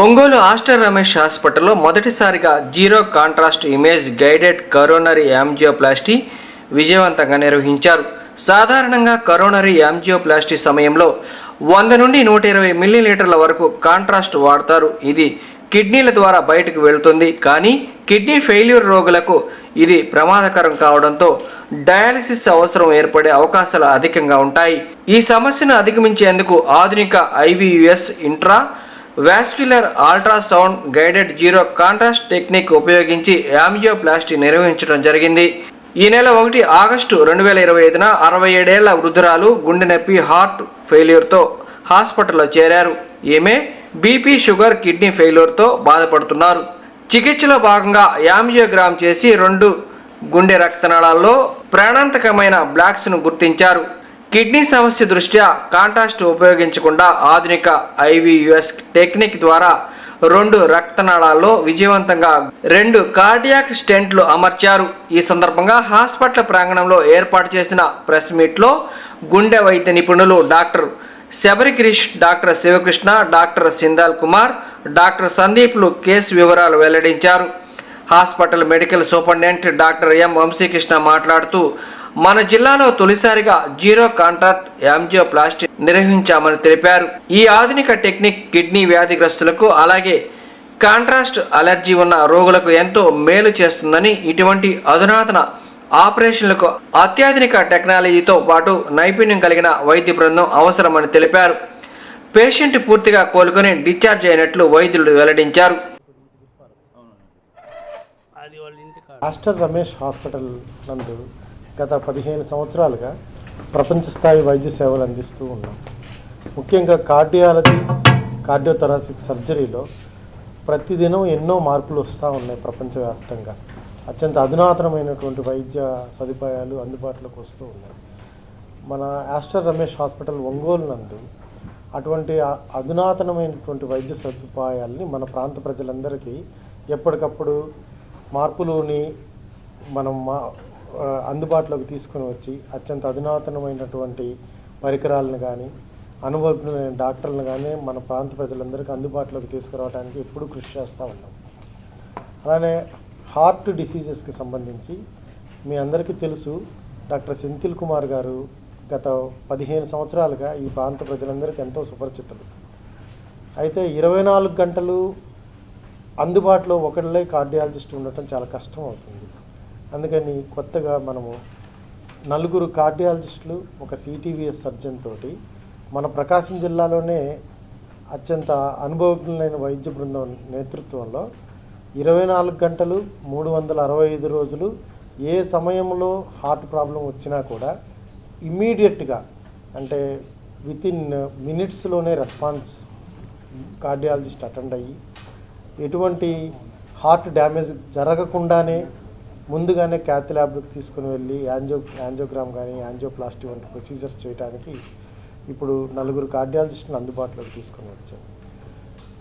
Ongole Aster Ramesh హాస్పిటల్లో మొదటిసారిగా zero contrast image guided coronary angioplasty విజయవంతంగా నిర్వహించారు. సాధారణంగా కరోనరీ యాంజియోప్లాస్టీ సమయంలో వంద నుండి నూట ఇరవై మిల్లీలీటర్ల వరకు కాంట్రాస్ట్ వాడతారు. ఇది కిడ్నీల ద్వారా బయటకు వెళ్తుంది. కానీ కిడ్నీ ఫెయిల్యూర్ రోగులకు ఇది ప్రమాదకరం కావడంతో డయాలసిస్ అవసరం ఏర్పడే అవకాశాలు అధికంగా ఉంటాయి. ఈ సమస్యను అధిగమించేందుకు ఆధునిక IVUS intra vascular ultrasound guided zero contrast technique ఉపయోగించి యాంజియోప్లాస్టీ నిర్వహించడం జరిగింది. ఈ నెల ఒకటి ఆగస్టు రెండు వేల ఇరవై ఐదున అరవై ఏడేళ్ళ వృద్ధురాలు గుండె నొప్పి హార్ట్ ఫెయిల్యూర్తో హాస్పిటల్లో చేరారు. ఈమె బీపీ షుగర్ కిడ్నీ ఫెయిల్యూర్తో బాధపడుతున్నారు. చికిత్సలో భాగంగా యాంజియోగ్రామ్ చేసి రెండు గుండె రక్తనాళాల్లో ప్రాణాంతకమైన బ్లాక్స్ను గుర్తించారు. కిడ్నీ సమస్య దృష్ట్యా కాంట్రాస్ట్ ఉపయోగించకుండా ఆధునిక ఐవియుఎస్ టెక్నిక్ ద్వారా రెండు రక్తనాళాల్లో విజయవంతంగా రెండు కార్డియాక్ స్టెంట్లు అమర్చారు. ఈ సందర్భంగా హాస్పిటల్ ప్రాంగణంలో ఏర్పాటు చేసిన ప్రెస్ మీట్లో గుండె వైద్య నిపుణులు doctor Shabarigirish doctor Sivakrishna doctor Sindal Kumar doctor సందీప్లు case వివరాలు వెల్లడించారు. Hospital medical superintendent doctor M Vamsikrishna మాట్లాడుతూ మన జిల్లాలో తొలిసారిగా జీరో కాంట్రాక్ట్ యాంజియోప్లాస్టిక్ నిర్వహించామని తెలిపారు. ఈ ఆధునిక టెక్నిక్ కిడ్నీ వ్యాధిగ్రస్తులకు అలాగే కాంట్రాస్ట్ అలర్జీ ఉన్న రోగులకు ఎంతో మేలు చేస్తుందని ఇటువంటి అధునాతన ఆపరేషన్లకు అత్యాధునిక టెక్నాలజీతో పాటు నైపుణ్యం కలిగిన వైద్య బృందం అవసరమని తెలిపారు. పేషెంట్ పూర్తిగా కోలుకొని డిశ్చార్జ్ అయినట్లు వైద్యులు వెల్లడించారు. అది రమేష్ హాస్పిటల్ నందు గత పదిహేను సంవత్సరాలుగా ప్రపంచ స్థాయి వైద్య సేవలు అందిస్తూ ఉన్నాం. ముఖ్యంగా కార్డియాలజీ కార్డియోథరాసిక్ సర్జరీలో ప్రతిదినం ఎన్నో మార్పులు వస్తూ ఉన్నాయి ప్రపంచవ్యాప్తంగా. అత్యంత అధునాతనమైనటువంటి వైద్య సదుపాయాలు అందుబాటులోకి వస్తూ ఉన్నాయి. మన ఆస్టర్ రమేష్ హాస్పిటల్ ఒంగోలు నందు అటువంటి అధునాతనమైనటువంటి వైద్య సదుపాయాల్ని మన ప్రాంత ప్రజలందరికీ ఎప్పటికప్పుడు మార్పులోని మనం మా అందుబాటులోకి తీసుకుని వచ్చి అత్యంత అధునాతనమైనటువంటి పరికరాలను కానీ అనుభవజ్ఞులైన డాక్టర్లను కానీ మన ప్రాంత ప్రజలందరికీ అందుబాటులోకి తీసుకురావడానికి ఎప్పుడూ కృషి చేస్తూ ఉన్నాం. అలానే హార్ట్ డిసీజెస్కి సంబంధించి మీ అందరికీ తెలుసు డాక్టర్ సెంతిల్ కుమార్ గారు గత పదిహేను సంవత్సరాలుగా ఈ ప్రాంత ప్రజలందరికీ ఎంతో సుపరిచితులు అయితే ఇరవై నాలుగు గంటలు అందుబాటులో ఒకళ్ళే కార్డియాలజిస్ట్ ఉండటం చాలా కష్టం అవుతుంది. అందుకని కొత్తగా మనము నలుగురు కార్డియాలజిస్టులు ఒక సిటీవీఎస్ సర్జన్ తోటి మన ప్రకాశం జిల్లాలోనే అత్యంత అనుభవజ్ఞులైన వైద్య బృందం నేతృత్వంలో ఇరవై నాలుగు గంటలు మూడు వందల అరవై ఐదు రోజులు ఏ సమయంలో హార్ట్ ప్రాబ్లం వచ్చినా కూడా ఇమ్మీడియట్గా అంటే వితిన్ మినిట్స్లోనే రెస్పాన్స్ కార్డియాలజిస్ట్ అటెండ్ అయ్యి ఎటువంటి హార్ట్ డ్యామేజ్ జరగకుండానే ముందుగానే క్యాత్ ల్యాబ్కి తీసుకుని వెళ్ళి యాంజో యాంజోగ్రామ్ కానీ యాంజోప్లాస్టీ వంటి ప్రొసీజర్స్ చేయడానికి ఇప్పుడు నలుగురు కార్డియాలజిస్టులను అందుబాటులోకి తీసుకుని వచ్చాం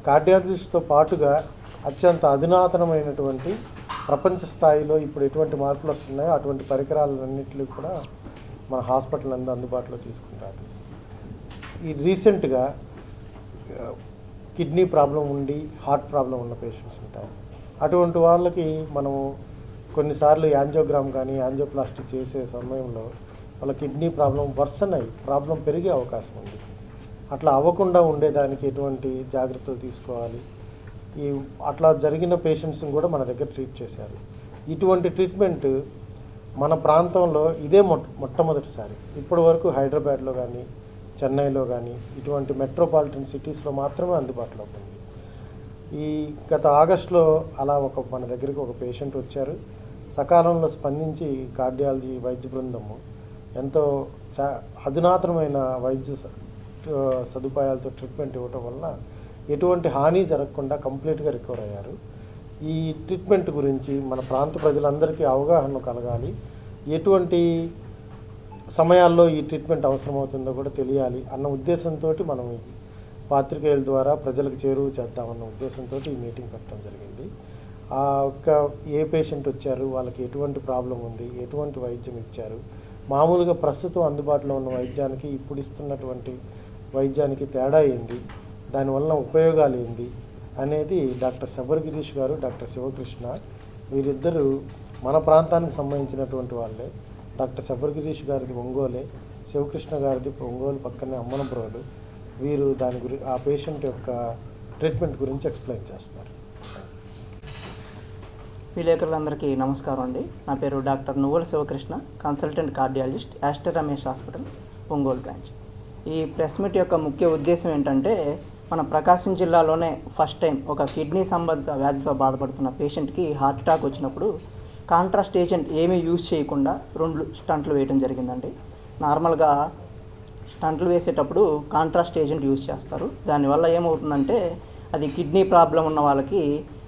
కార్డియాలజిస్ట్తో పాటుగా అత్యంత అధునాతనమైనటువంటి ప్రపంచ స్థాయిలో ఇప్పుడు ఎటువంటి మార్పులు వస్తున్నాయో అటువంటి పరికరాలన్నింటినీ కూడా మన హాస్పిటల్ అందు అందుబాటులో తీసుకుంటారు. ఈ రీసెంట్గా కిడ్నీ ప్రాబ్లం ఉండి హార్ట్ ప్రాబ్లం ఉన్న పేషెంట్స్ ఉంటారు. అటువంటి వాళ్ళకి మనము కొన్నిసార్లు యాంజియోగ్రామ్ కానీ యాంజోప్లాస్టిక్ చేసే సమయంలో వాళ్ళ కిడ్నీ ప్రాబ్లం వర్సన్ అయ్యి ప్రాబ్లం పెరిగే అవకాశం ఉంది. అట్లా అవ్వకుండా ఉండేదానికి ఎటువంటి జాగ్రత్తలు తీసుకోవాలి? ఈ అట్లా జరిగిన పేషెంట్స్ని కూడా మన దగ్గర ట్రీట్ చేశారు. ఇటువంటి ట్రీట్మెంట్ మన ప్రాంతంలో ఇదే మొట్ట మొట్టమొదటిసారి. ఇప్పటి వరకు హైదరాబాద్లో కానీ చెన్నైలో కానీ ఇటువంటి మెట్రోపాలిటన్ సిటీస్లో మాత్రమే అందుబాటులో ఉంది. ఈ గత ఆగస్టులో అలా ఒక మన దగ్గరికి ఒక పేషెంట్ వచ్చారు. సకాలంలో స్పందించి కార్డియాలజీ వైద్య బృందము ఎంతో చా అధునాతనమైన వైద్య స- సదుపాయాలతో ట్రీట్మెంట్ ఇవ్వటం వలన ఎటువంటి హాని జరగకుండా కంప్లీట్గా రికవర్ అయ్యారు. ఈ ట్రీట్మెంట్ గురించి మన ప్రాంత ప్రజలందరికీ అవగాహన కలగాలి. ఎటువంటి సమయాల్లో ఈ ట్రీట్మెంట్ అవసరమవుతుందో కూడా తెలియాలి అన్న ఉద్దేశంతో మనం పాత్రికేయుల ద్వారా ప్రజలకు చేరువ చేద్దామన్న ఉద్దేశంతో ఈ మీటింగ్ పెట్టడం జరిగింది. ఆ యొక్క ఏ పేషెంట్ వచ్చారు? వాళ్ళకి ఎటువంటి ప్రాబ్లం ఉంది? ఎటువంటి వైద్యం ఇచ్చారు? మామూలుగా ప్రస్తుతం అందుబాటులో ఉన్న వైద్యానికి ఇప్పుడు ఇస్తున్నటువంటి వైద్యానికి తేడా ఏంది దానివల్ల ఉపయోగాలు ఏంది అనేది డాక్టర్ శబర్ గిరీష్ గారు డాక్టర్ శివకృష్ణ వీరిద్దరూ మన ప్రాంతానికి సంబంధించినటువంటి వాళ్ళే. డాక్టర్ శబర్ గిరీష్ గారిది ఒంగోలే శివకృష్ణ గారిది ఒంగోలు పక్కనే అమ్మనపురోలు. వీరు దాని గురి ఆ పేషెంట్ యొక్క ట్రీట్మెంట్ గురించి ఎక్స్ప్లెయిన్ చేస్తారు. విలేకరులందరికీ నమస్కారం అండి. నా పేరు doctor Nuvvala Sivakrishna consultant cardiologist Aster Ramesh hospital Ongole branch. ఈ ప్రెస్ మీట్ యొక్క ముఖ్య ఉద్దేశం ఏంటంటే మన ప్రకాశం జిల్లాలోనే ఫస్ట్ టైం ఒక కిడ్నీ సంబంధిత వ్యాధితో బాధపడుతున్న పేషెంట్కి హార్ట్ అటాక్ వచ్చినప్పుడు కాంట్రాస్ట్ ఏజెంట్ ఏమీ యూజ్ చేయకుండా రెండు స్టంట్లు వేయడం జరిగిందండి. నార్మల్గా స్టంట్లు వేసేటప్పుడు కాంట్రాస్ట్ ఏజెంట్ యూజ్ చేస్తారు. దానివల్ల ఏమవుతుందంటే అది కిడ్నీ ప్రాబ్లం ఉన్న వాళ్ళకి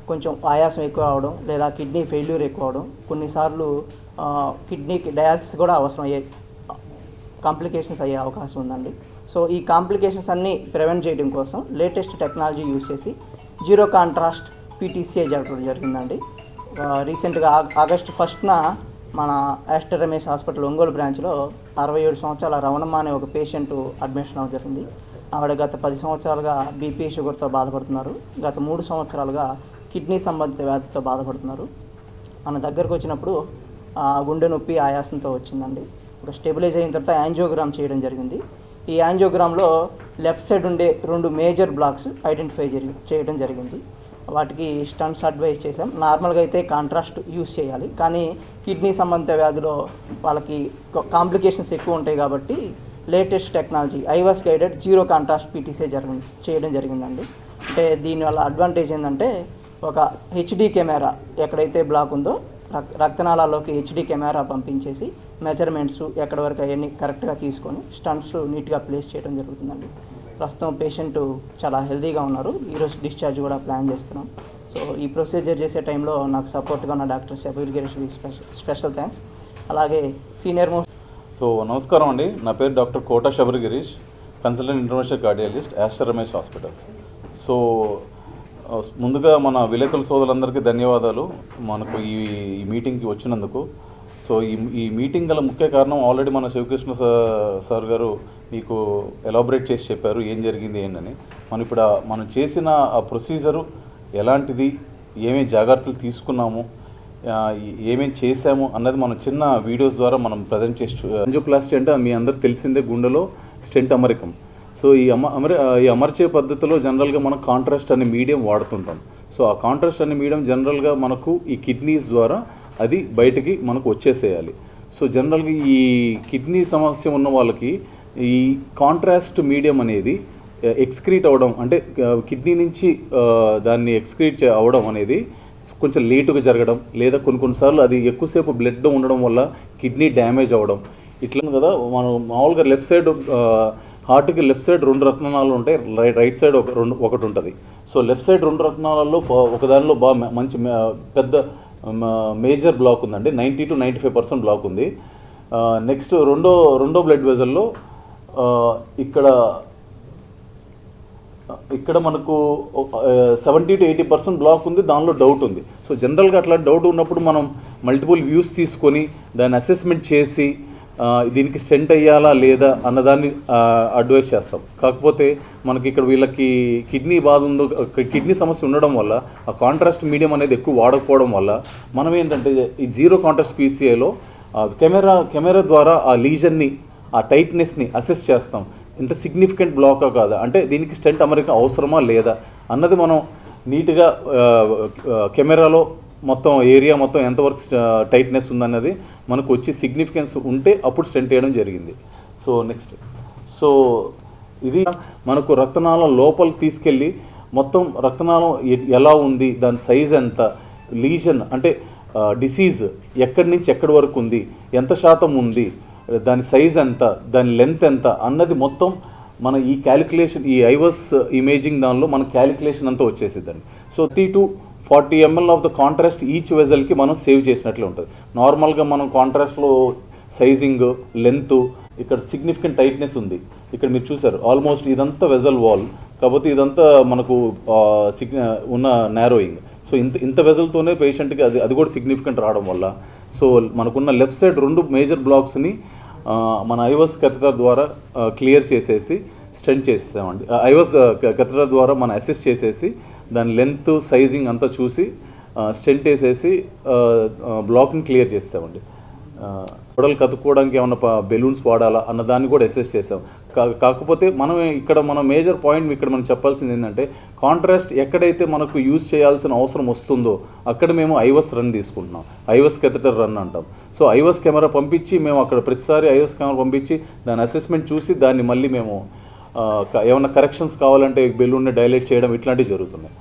కొంచెం ఆయాసం ఎక్కువ అవడం లేదా కిడ్నీ ఫెయిల్యూర్ ఎక్కువ అవడం కొన్నిసార్లు కిడ్నీకి డయాలసిస్ కూడా అవసరం అయ్యే కాంప్లికేషన్స్ అయ్యే అవకాశం ఉందండి. సో ఈ కాంప్లికేషన్స్ అన్నీ ప్రివెంట్ చేయడం కోసం లేటెస్ట్ టెక్నాలజీ యూజ్ చేసి జీరో కాంట్రాస్ట్ పీటీసీఏ జరగడం జరిగిందండి. రీసెంట్గా ఆగస్ట్ ఆగస్టు ఫస్ట్న మన యాస్టర్ రమేష్ హాస్పిటల్ ఒంగోలు బ్రాంచ్లో అరవై ఏడు సంవత్సరాల రవణమ్మ అనే ఒక పేషెంట్ అడ్మిషన్ అవ్వడం జరిగింది. ఆవిడ గత పది సంవత్సరాలుగా బీపీ షుగర్తో బాధపడుతున్నారు. గత మూడు సంవత్సరాలుగా కిడ్నీ సంబంధిత వ్యాధితో బాధపడుతున్నారు. మన దగ్గరకు వచ్చినప్పుడు గుండె నొప్పి ఆయాసంతో వచ్చిందండి. ఒక స్టెబిలైజ్ అయిన తర్వాత యాంజియోగ్రామ్ చేయడం జరిగింది. ఈ యాంజియోగ్రామ్లో లెఫ్ట్ సైడ్ ఉండే రెండు మేజర్ బ్లాక్స్ ఐడెంటిఫై జరిగి చేయడం జరిగింది. వాటికి స్టంట్స్ అడ్వైజ్ చేసాం నార్మల్గా అయితే కాంట్రాస్ట్ యూస్ చేయాలి. కానీ కిడ్నీ సంబంధిత వ్యాధిలో వాళ్ళకి కాంప్లికేషన్స్ ఎక్కువ ఉంటాయి కాబట్టి latest technology IVUS guided zero contrast PTC జరగ చేయడం జరిగిందండి. అంటే దీనివల్ల అడ్వాంటేజ్ ఏంటంటే ఒక హెచ్డి కెమెరా ఎక్కడైతే బ్లాక్ ఉందో రక్- రక్తనాళాల్లోకి హెచ్డి కెమెరా పంపించేసి మెజర్మెంట్స్ ఎక్కడి వరకు అవన్నీ కరెక్ట్గా తీసుకొని స్టంట్స్ నీట్గా ప్లేస్ చేయడం జరుగుతుందండి. ప్రస్తుతం పేషెంట్ చాలా హెల్తీగా ఉన్నారు. ఈరోజు డిశ్చార్జ్ కూడా ప్లాన్ చేస్తున్నాం. సో ఈ ప్రొసీజర్ చేసే టైంలో నాకు సపోర్ట్గా ఉన్న doctor Shabir Girish special special thanks. అలాగే సీనియర్ మోస్ట్ సో నమస్కారం అండి. నా పేరు doctor Kota Sabari Girish consultant international cardiologist Aster Ramesh hospital. So ముందుగా మన విలేకరుల సోదరులందరికీ ధన్యవాదాలు. మనకు ఈ ఈ మీటింగ్కి వచ్చినందుకు. సో ఈ ఈ మీటింగ్ గల ముఖ్య కారణం ఆల్రెడీ మన శివకృష్ణ సార్ గారు మీకు ఎలాబరేట్ చేసి చెప్పారు ఏం జరిగింది ఏంటని. మనం ఇప్పుడు మనం చేసిన ఆ ప్రొసీజరు ఎలాంటిది ఏమేమి జాగ్రత్తలు తీసుకున్నాము ఏమేమి చేశాము అన్నది మనం చిన్న వీడియోస్ ద్వారా మనం ప్రజెంట్ చేసి అంజోప్లాస్టీ అంటే మీ అందరికి తెలిసిందే గుండెలో స్టెంట్ అమరికం. సో ఈ అమ అమరి ఈ అమర్చే పద్ధతిలో జనరల్గా మనం కాంట్రాస్ట్ అనే మీడియం వాడుతుంటాం. సో ఆ కాంట్రాస్ట్ అనే మీడియం జనరల్గా మనకు ఈ కిడ్నీస్ ద్వారా అది బయటికి మనకు వచ్చేసేయాలి. సో జనరల్గా ఈ కిడ్నీ సమస్య ఉన్న వాళ్ళకి ఈ కాంట్రాస్ట్ మీడియం అనేది ఎక్స్క్రీట్ అవ్వడం అంటే కిడ్నీ నుంచి దాన్ని ఎక్స్క్రీట్ అవ్వడం అనేది కొంచెం లేటుగా జరగడం లేదా కొన్ని కొన్నిసార్లు అది ఎక్కువసేపు బ్లడ్ ఉండడం వల్ల కిడ్నీ డ్యామేజ్ అవ్వడం. ఇట్లా కదా మనం మామూలుగా లెఫ్ట్ సైడ్ హార్ట్కి లెఫ్ట్ సైడ్ రెండు రత్నాలు ఉంటాయి రైట్ రైట్ సైడ్ ఒక రెండు ఒకటి ఉంటుంది. సో లెఫ్ట్ సైడ్ రెండు రత్నాలలో ఒకదానిలో ఒక దానిలో బాగా మంచి పెద్ద మేజర్ బ్లాక్ ఉందండి. Ninety two ninety five percent block ఉంది. నెక్స్ట్ రెండో రెండో బ్లడ్ వెజల్లో ఇక్కడ ఇక్కడ మనకు seventy two eighty percent block ఉంది. దానిలో డౌట్ ఉంది. సో జనరల్గా అట్లా డౌట్ ఉన్నప్పుడు మనం మల్టిపుల్ వ్యూస్ తీసుకొని దాన్ని అసెస్మెంట్ చేసి దీనికి స్టెంట్ అయ్యాలా లేదా అన్నదాన్ని అడ్వైస్ చేస్తాం. కాకపోతే మనకి ఇక్కడ వీళ్ళకి కిడ్నీ బాధ ఉందో కిడ్నీ సమస్య ఉండడం వల్ల ఆ కాంట్రాస్ట్ మీడియం అనేది ఎక్కువ వాడకపోవడం వల్ల మనం ఏంటంటే ఈ జీరో కాంట్రాస్ట్ పీసీఐలో కెమెరా కెమెరా ద్వారా ఆ లీజన్ని ఆ టైట్నెస్ని అసెస్ చేస్తాం. ఇంత సిగ్నిఫికెంట్ బ్లాకా కాదా. అంటే దీనికి స్టెంట్ అమరిక అవసరమా లేదా అన్నది మనం నీట్గా కెమెరాలో మొత్తం ఏరియా మొత్తం ఎంతవరకు టైట్నెస్ ఉందన్నది మనకు వచ్చి సిగ్నిఫికెన్స్ ఉంటే అప్పుడు స్టెంట్ వేయడం జరిగింది. సో నెక్స్ట్ సో ఇది మనకు రక్తనాళం లోపల తీసుకెళ్ళి మొత్తం రక్తనాళం ఎలా ఉంది దాని సైజ్ ఎంత లీజన్ అంటే డిసీజ్ ఎక్కడి నుంచి ఎక్కడి వరకు ఉంది ఎంత శాతం ఉంది దాని సైజ్ ఎంత దాని లెంత్ ఎంత అన్నది మొత్తం మన ఈ క్యాలిక్యులేషన్ ఈ ఐవస్ ఇమేజింగ్ దానిలో మన క్యాలిక్యులేషన్ అంతా వచ్చేసిద్దండి. So three to forty ml of the contrast each వెజల్కి మనం సేవ్ చేసినట్లే ఉంటుంది. నార్మల్గా మనం కాంట్రాస్ట్లో సైజింగ్ లెంత్ ఇక్కడ సిగ్నిఫికెంట్ టైట్నెస్ ఉంది. ఇక్కడ మీరు చూసారు ఆల్మోస్ట్ ఇదంతా వెజల్ వాల్ కాకపోతే ఇదంతా మనకు సిగ్న సిగ్ ఉన్న నారోయింగ్. సో ఇంత ఇంత వెజల్తోనే పేషెంట్కి అది అది కూడా సిగ్నిఫికెంట్ రావడం వల్ల. సో మనకున్న లెఫ్ట్ సైడ్ రెండు మేజర్ బ్లాక్స్ని మన ఐవస్ కథరా ద్వారా క్లియర్ చేసేసి స్టెంట్ చేసేసామండి. ఐవస్ కథరా ద్వారా మనం అసిస్ట్ చేసేసి దాని లెంత్ సైజింగ్ అంతా చూసి స్టెంట్ వేసేసి బ్లాక్ని క్లియర్ చేస్తామండి గొడవలు కతుక్కోవడానికి ఏమన్నా బెలూన్స్ వాడాలా అన్న దాన్ని కూడా అసెస్ చేసాం. కా- కాకపోతే మనం ఇక్కడ మన మేజర్ పాయింట్ ఇక్కడ మనం చెప్పాల్సింది ఏంటంటే కాంట్రాస్ట్ ఎక్కడైతే మనకు యూజ్ చేయాల్సిన అవసరం వస్తుందో అక్కడ మేము ఐవస్ రన్ తీసుకుంటున్నాం. ఐవస్ కెథటర్ రన్ అంటాం. సో ఐవస్ కెమెరా పంపించి మేము అక్కడ ప్రతిసారి ఐవస్ కెమెరా పంపించి దాని అసెస్మెంట్ చూసి దాన్ని మళ్ళీ మేము ఏమైనా కరెక్షన్స్ కావాలంటే బెలూన్ని డైలేట్ చేయడం ఇట్లాంటివి జరుగుతున్నాయి.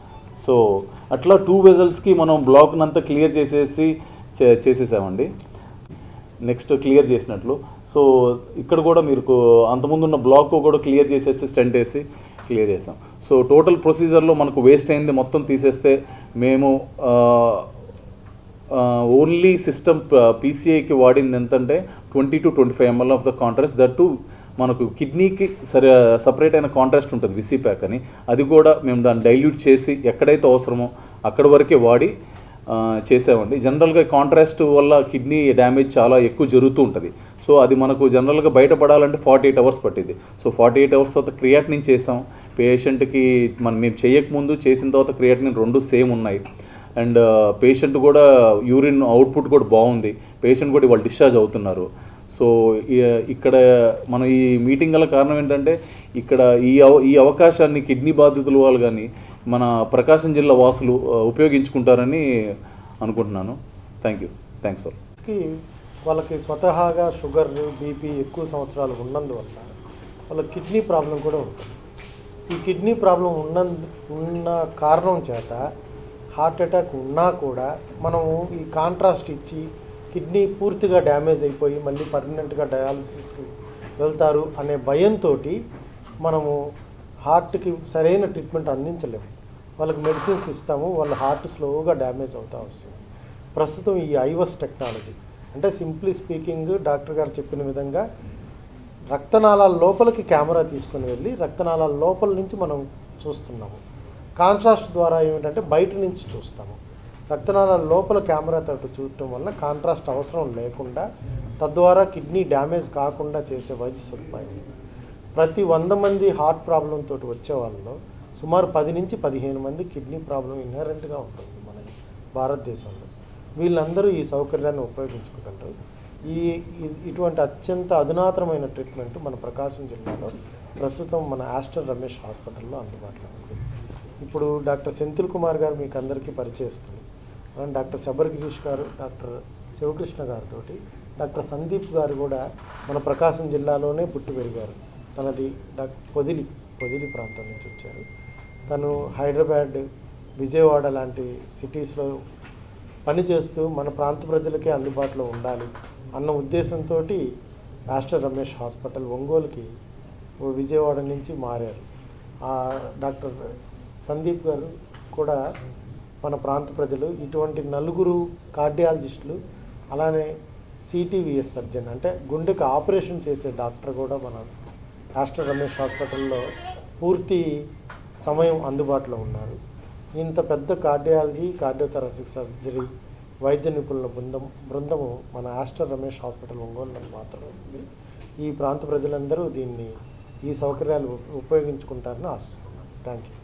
సో అట్లా టూ వెజల్స్కి మనం బ్లాక్ని అంతా క్లియర్ చేసేసి చే- చేసేసామండి. నెక్స్ట్ క్లియర్ చేసినట్లు. సో ఇక్కడ కూడా మీరు అంతకుముందు ఉన్న బ్లాక్ కూడా క్లియర్ చేసేసి స్టెంట్ వేసి క్లియర్ చేసాం. సో టోటల్ ప్రొసీజర్లో మనకు వేస్ట్ అయింది మొత్తం తీసేస్తే మేము ఓన్లీ సిస్టమ్ పీసీఐకి వాడింది ఎంతంటే twenty two twenty five ml of the contrast that too మనకు కిడ్నీకి సరే సపరేట్ అయిన కాంట్రాస్ట్ ఉంటుంది విసీ ప్యాక్ అని. అది కూడా మేము దాన్ని డైల్యూట్ చేసి ఎక్కడైతే అవసరమో అక్కడ వరకే వాడి చేసామండి జనరల్గా కాంట్రాస్ట్ వల్ల కిడ్నీ డ్యామేజ్ చాలా ఎక్కువ జరుగుతూ ఉంటుంది. సో అది మనకు జనరల్గా బయటపడాలంటే ఫార్టీ ఎయిట్ అవర్స్ పట్టింది సో ఫార్టీ ఎయిట్ అవర్స్ తర్వాత క్రియాటినిన్ చేసాం. పేషెంట్కి మనం మేము చేయకముందు చేసిన తర్వాత క్రియాటినిన్ రెండు సేమ్ ఉన్నాయి. అండ్ పేషెంట్ కూడా యూరిన్ అవుట్పుట్ కూడా బాగుంది. పేషెంట్ కూడా వాళ్ళు డిశ్చార్జ్ అవుతున్నారు. సో ఇక్కడ మన ఈ మీటింగ్ గల కారణం ఏంటంటే ఇక్కడ ఈ అవ ఈ అవకాశాన్ని కిడ్నీ బాధితులు వాళ్ళు కానీ మన ప్రకాశం జిల్లా వాసులు ఉపయోగించుకుంటారని అనుకుంటున్నాను. థ్యాంక్ యూ థ్యాంక్స్ ఆల్కి వాళ్ళకి స్వతహాగా షుగర్ బీపీ ఎక్కువ సంవత్సరాలు ఉన్నందువల్ల వాళ్ళ కిడ్నీ ప్రాబ్లం కూడా ఉంటుంది. ఈ కిడ్నీ ప్రాబ్లం ఉన్న ఉన్న కారణం చేత హార్ట్ అటాక్ ఉన్నా కూడా మనము ఈ కాంట్రాస్ట్ ఇచ్చి కిడ్నీ పూర్తిగా డ్యామేజ్ అయిపోయి మళ్ళీ పర్మనెంట్గా డయాలసిస్కి వెళ్తారు అనే భయంతో మనము హార్ట్కి సరైన ట్రీట్మెంట్ అందించలేము. వాళ్ళకి మెడిసిన్స్ ఇస్తాము వాళ్ళ హార్ట్ స్లోగా డ్యామేజ్ అవుతూ వస్తుంది. ప్రస్తుతం ఈ ఐవస్ టెక్నాలజీ అంటే సింప్లీ స్పీకింగ్ డాక్టర్ గారు చెప్పిన విధంగా రక్తనాళాల లోపలికి కెమెరా తీసుకొని వెళ్ళి రక్తనాళాల లోపల నుంచి మనం చూస్తున్నాము. కాంట్రాస్ట్ ద్వారా ఏమిటంటే బయట నుంచి చూస్తాము. రక్తనాళాల లోపల కెమెరా తట్టు చూడటం వల్ల కాంట్రాస్ట్ అవసరం లేకుండా తద్వారా కిడ్నీ డ్యామేజ్ కాకుండా చేసే వైద్య సదుపాయం. ప్రతి వంద మంది హార్ట్ ప్రాబ్లం తోటి వచ్చే వాళ్ళలో సుమారు పది నుంచి పదిహేను మంది కిడ్నీ ప్రాబ్లం ఇన్హరెంట్గా ఉంటుంది మన భారతదేశంలో. వీళ్ళందరూ ఈ సౌకర్యాన్ని ఉపయోగించుకోగలరు ఈ ఇటువంటి అత్యంత అధునాతనమైన ట్రీట్మెంట్ మన ప్రకాశం జిల్లాలో ప్రస్తుతం మన ఆస్టర్ రమేష్ హాస్పిటల్లో అందుబాటులో ఉంది. ఇప్పుడు డాక్టర్ సెంథిల్ కుమార్ గారు మీకు అందరికీ పరిచయిస్తుంది డాక్టర్ శబర్ గిరీష్ గారు డాక్టర్ శివకృష్ణ గారితో డాక్టర్ సందీప్ గారు కూడా మన ప్రకాశం జిల్లాలోనే పుట్టి పెరిగారు. తనది డాక్టర్ పొదిలి పొదిలి ప్రాంతం నుంచి వచ్చారు. తను హైదరాబాద్ విజయవాడ లాంటి సిటీస్లో పనిచేస్తూ మన ప్రాంత ప్రజలకే అందుబాటులో ఉండాలి అన్న ఉద్దేశంతో రాష్ట్ర రమేష్ హాస్పిటల్ ఒంగోలుకి ఓ విజయవాడ నుంచి మారారు. డాక్టర్ సందీప్ గారు కూడా మన ప్రాంత ప్రజలు ఇటువంటి నలుగురు కార్డియాలజిస్టులు అలానే సిటీవీఎస్ సర్జన్ అంటే గుండెకు ఆపరేషన్ చేసే డాక్టర్ కూడా మన రాష్ట్ర రమేష్ హాస్పిటల్లో పూర్తి సమయం అందుబాటులో ఉన్నారు. ఇంత పెద్ద కార్డియాలజీ కార్డియోథెరసిక్ సర్జరీ వైద్య నిపుణుల బృందం బృందము మన ఆస్టర్ రమేష్ హాస్పిటల్ ఒంగోలులో మాత్రమే ఉంది. ఈ ప్రాంత ప్రజలందరూ దీన్ని ఈ సౌకర్యాలు ఉపయోగించుకుంటారని ఆశిస్తున్నాను థ్యాంక్ యూ.